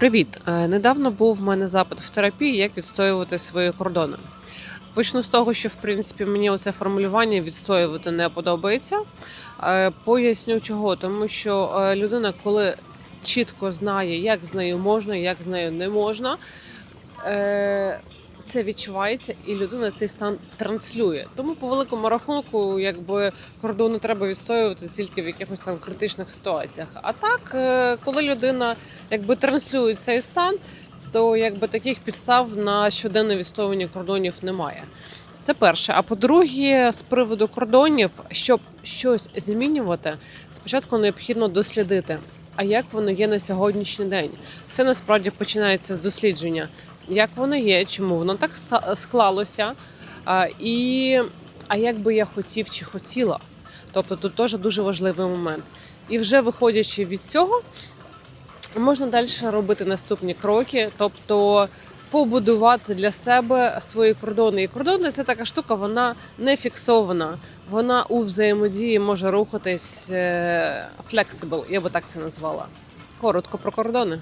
Привіт! Е, Недавно був в мене запит в терапії, як відстоювати свої кордони. Почну з того, що в принципі мені оце формулювання відстоювати не подобається. Е, Поясню чого, тому що е, людина, коли чітко знає, як з нею можна, як з нею не можна, це відчувається, і людина цей стан транслює. Тому по великому рахунку, якби кордони треба відстоювати тільки в якихось там критичних ситуаціях. А так, коли людина якби транслює цей стан, то якби таких підстав на щоденне відстоювання кордонів немає. Це перше. А по-друге, з приводу кордонів, щоб щось змінювати, спочатку необхідно дослідити. А як воно є на сьогоднішній день? Все насправді починається з дослідження, як воно є, чому воно так склалося, і а як би я хотів чи хотіла. Тобто тут теж дуже важливий момент. І вже виходячи від цього, можна далі робити наступні кроки, тобто побудувати для себе свої кордони. І кордони це така штука, вона не фіксована. Вона у взаємодії може рухатись флексибл. я би так це назвала. Коротко про кордони.